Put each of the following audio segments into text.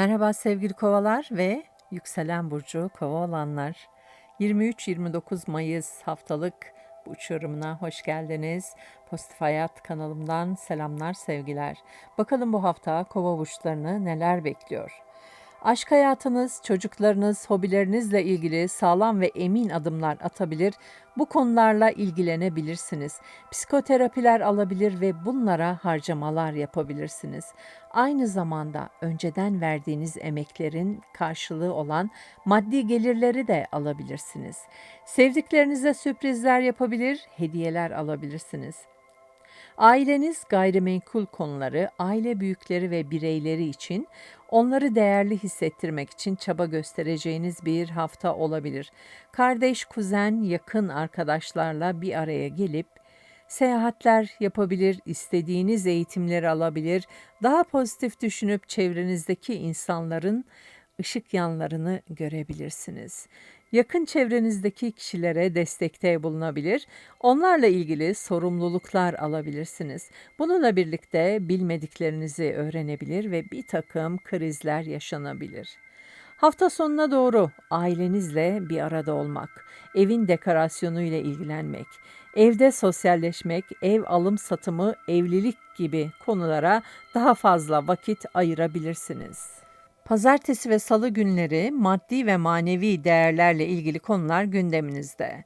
Merhaba sevgili kovalar ve yükselen burcu kova olanlar. 23-29 Mayıs haftalık burç yorumuna hoş geldiniz. Pozitif Hayat kanalımdan selamlar sevgiler. Bakalım bu hafta kova burçlarını neler bekliyor? Aşk hayatınız, çocuklarınız, hobilerinizle ilgili sağlam ve emin adımlar atabilir, bu konularla ilgilenebilirsiniz. Psikoterapiler alabilir ve bunlara harcamalar yapabilirsiniz. Aynı zamanda önceden verdiğiniz emeklerin karşılığı olan maddi gelirleri de alabilirsiniz. Sevdiklerinize sürprizler yapabilir, hediyeler alabilirsiniz. Aileniz gayrimenkul konuları, aile büyükleri ve bireyleri için onları değerli hissettirmek için çaba göstereceğiniz bir hafta olabilir. Kardeş, kuzen, yakın arkadaşlarla bir araya gelip seyahatler yapabilir, istediğiniz eğitimleri alabilir, daha pozitif düşünüp çevrenizdeki insanların ışık yanlarını görebilirsiniz. Yakın çevrenizdeki kişilere destekte bulunabilir, onlarla ilgili sorumluluklar alabilirsiniz. Bununla birlikte bilmediklerinizi öğrenebilir ve bir takım krizler yaşanabilir. Hafta sonuna doğru ailenizle bir arada olmak, evin dekorasyonu ile ilgilenmek, evde sosyalleşmek, ev alım satımı, evlilik gibi konulara daha fazla vakit ayırabilirsiniz. Pazartesi ve salı günleri maddi ve manevi değerlerle ilgili konular gündeminizde.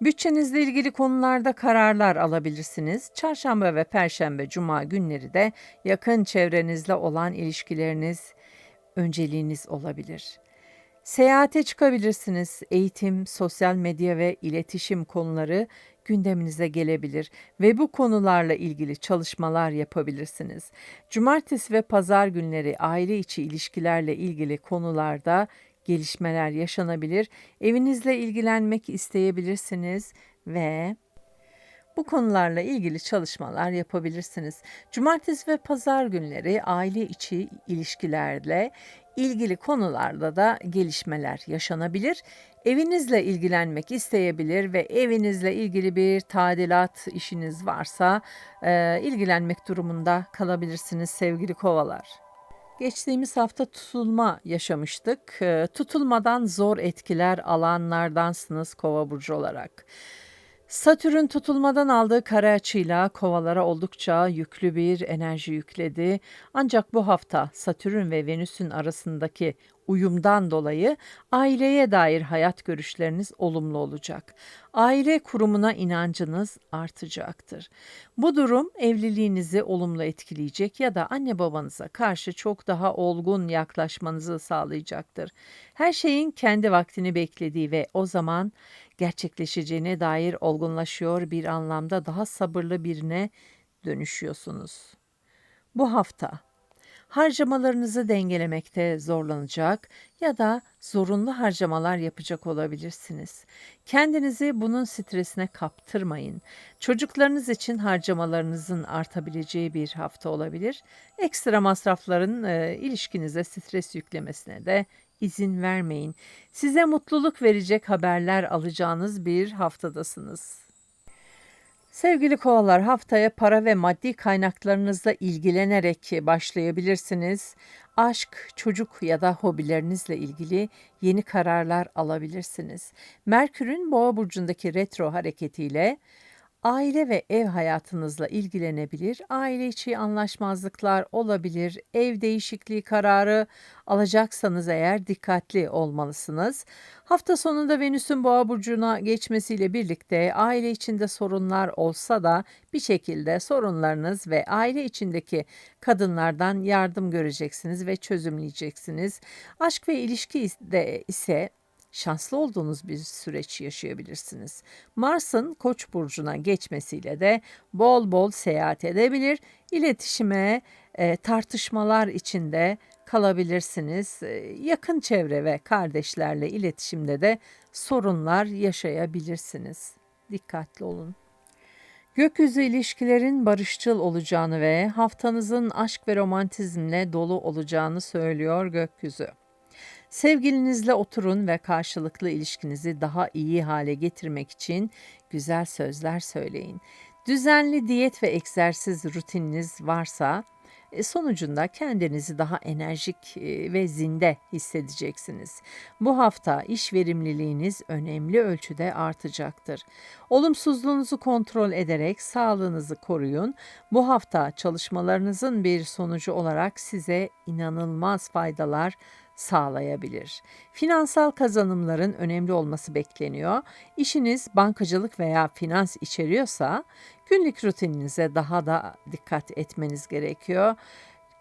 Bütçenizle ilgili konularda kararlar alabilirsiniz. Çarşamba ve perşembe cuma günleri de yakın çevrenizle olan ilişkileriniz önceliğiniz olabilir. Seyahate çıkabilirsiniz. Eğitim, sosyal medya ve iletişim konuları gündeminize gelebilir ve bu konularla ilgili çalışmalar yapabilirsiniz. Cumartesi ve pazar günleri aile içi ilişkilerle ilgili konularda gelişmeler yaşanabilir. Evinizle ilgilenmek isteyebilirsiniz ve bu konularla ilgili çalışmalar yapabilirsiniz. Cumartesi ve pazar günleri aile içi ilişkilerle ilgili konularda da gelişmeler yaşanabilir. Evinizle ilgilenmek isteyebilir ve evinizle ilgili bir tadilat işiniz varsa e, ilgilenmek durumunda kalabilirsiniz sevgili kovalar. Geçtiğimiz hafta tutulma yaşamıştık. E, tutulmadan zor etkiler alanlardansınız kova burcu olarak. Satürn tutulmadan aldığı kare açıyla kovalara oldukça yüklü bir enerji yükledi. Ancak bu hafta Satürn ve Venüs'ün arasındaki uyumdan dolayı aileye dair hayat görüşleriniz olumlu olacak. Aile kurumuna inancınız artacaktır. Bu durum evliliğinizi olumlu etkileyecek ya da anne babanıza karşı çok daha olgun yaklaşmanızı sağlayacaktır. Her şeyin kendi vaktini beklediği ve o zaman gerçekleşeceğine dair olgunlaşıyor bir anlamda daha sabırlı birine dönüşüyorsunuz. Bu hafta harcamalarınızı dengelemekte zorlanacak ya da zorunlu harcamalar yapacak olabilirsiniz. Kendinizi bunun stresine kaptırmayın. Çocuklarınız için harcamalarınızın artabileceği bir hafta olabilir. Ekstra masrafların e, ilişkinize stres yüklemesine de izin vermeyin. Size mutluluk verecek haberler alacağınız bir haftadasınız. Sevgili kovalar haftaya para ve maddi kaynaklarınızla ilgilenerek başlayabilirsiniz. Aşk, çocuk ya da hobilerinizle ilgili yeni kararlar alabilirsiniz. Merkür'ün Boğa burcundaki retro hareketiyle Aile ve ev hayatınızla ilgilenebilir, aile içi anlaşmazlıklar olabilir, ev değişikliği kararı alacaksanız eğer dikkatli olmalısınız. Hafta sonunda Venüs'ün Boğa burcuna geçmesiyle birlikte aile içinde sorunlar olsa da bir şekilde sorunlarınız ve aile içindeki kadınlardan yardım göreceksiniz ve çözümleyeceksiniz. Aşk ve ilişki de ise şanslı olduğunuz bir süreç yaşayabilirsiniz. Mars'ın Koç burcuna geçmesiyle de bol bol seyahat edebilir, iletişime, e, tartışmalar içinde kalabilirsiniz. E, yakın çevre ve kardeşlerle iletişimde de sorunlar yaşayabilirsiniz. Dikkatli olun. Gökyüzü ilişkilerin barışçıl olacağını ve haftanızın aşk ve romantizmle dolu olacağını söylüyor gökyüzü. Sevgilinizle oturun ve karşılıklı ilişkinizi daha iyi hale getirmek için güzel sözler söyleyin. Düzenli diyet ve egzersiz rutininiz varsa E, Sonucunda kendinizi daha enerjik e, ve zinde hissedeceksiniz. Bu hafta iş verimliliğiniz önemli ölçüde artacaktır. Olumsuzluğunuzu kontrol ederek sağlığınızı koruyun. Bu hafta çalışmalarınızın bir sonucu olarak size inanılmaz faydalar sağlayabilir. Finansal kazanımların önemli olması bekleniyor. İşiniz bankacılık veya finans içeriyorsa günlük rutininize daha da dikkat etmeniz gerekiyor.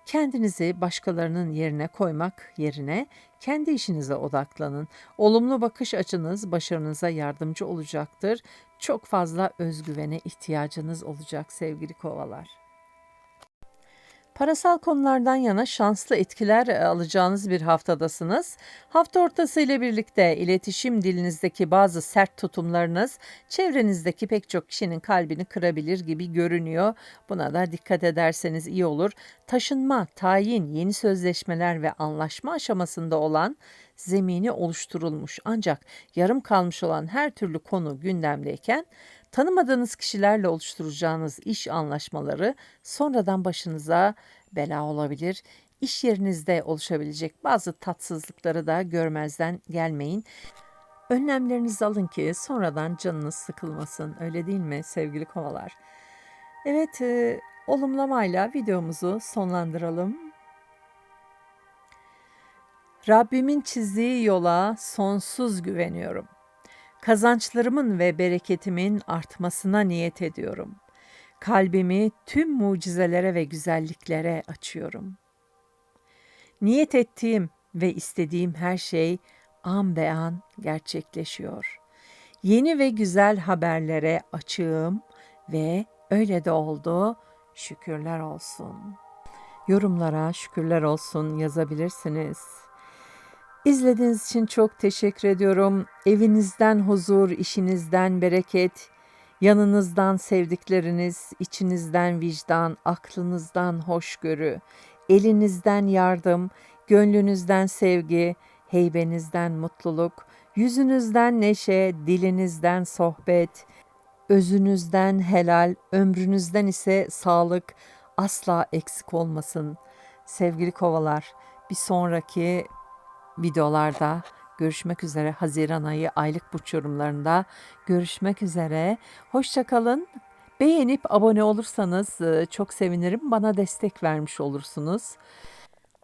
Kendinizi başkalarının yerine koymak yerine kendi işinize odaklanın. Olumlu bakış açınız başarınıza yardımcı olacaktır. Çok fazla özgüvene ihtiyacınız olacak sevgili kovalar. Parasal konulardan yana şanslı etkiler e, alacağınız bir haftadasınız. Hafta ortası ile birlikte iletişim dilinizdeki bazı sert tutumlarınız çevrenizdeki pek çok kişinin kalbini kırabilir gibi görünüyor. Buna da dikkat ederseniz iyi olur. Taşınma, tayin, yeni sözleşmeler ve anlaşma aşamasında olan zemini oluşturulmuş ancak yarım kalmış olan her türlü konu gündemdeyken Tanımadığınız kişilerle oluşturacağınız iş anlaşmaları sonradan başınıza bela olabilir. İş yerinizde oluşabilecek bazı tatsızlıkları da görmezden gelmeyin. Önlemlerinizi alın ki sonradan canınız sıkılmasın. Öyle değil mi sevgili kovalar? Evet, e, olumlamayla videomuzu sonlandıralım. Rabbimin çizdiği yola sonsuz güveniyorum. Kazançlarımın ve bereketimin artmasına niyet ediyorum. Kalbimi tüm mucizelere ve güzelliklere açıyorum. Niyet ettiğim ve istediğim her şey an be an gerçekleşiyor. Yeni ve güzel haberlere açığım ve öyle de oldu. Şükürler olsun. Yorumlara şükürler olsun yazabilirsiniz. İzlediğiniz için çok teşekkür ediyorum. Evinizden huzur, işinizden bereket, yanınızdan sevdikleriniz, içinizden vicdan, aklınızdan hoşgörü, elinizden yardım, gönlünüzden sevgi, heybenizden mutluluk, yüzünüzden neşe, dilinizden sohbet, özünüzden helal, ömrünüzden ise sağlık asla eksik olmasın. Sevgili kovalar, bir sonraki videolarda görüşmek üzere. Haziran ayı aylık burç yorumlarında görüşmek üzere. Hoşçakalın. Beğenip abone olursanız e, çok sevinirim. Bana destek vermiş olursunuz.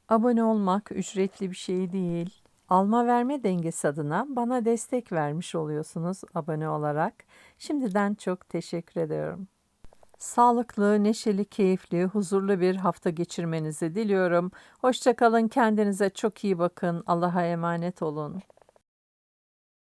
Abone olmak ücretli bir şey değil. Alma verme dengesi adına bana destek vermiş oluyorsunuz abone olarak. Şimdiden çok teşekkür ediyorum. Sağlıklı, neşeli, keyifli, huzurlu bir hafta geçirmenizi diliyorum. Hoşçakalın, kendinize çok iyi bakın. Allah'a emanet olun.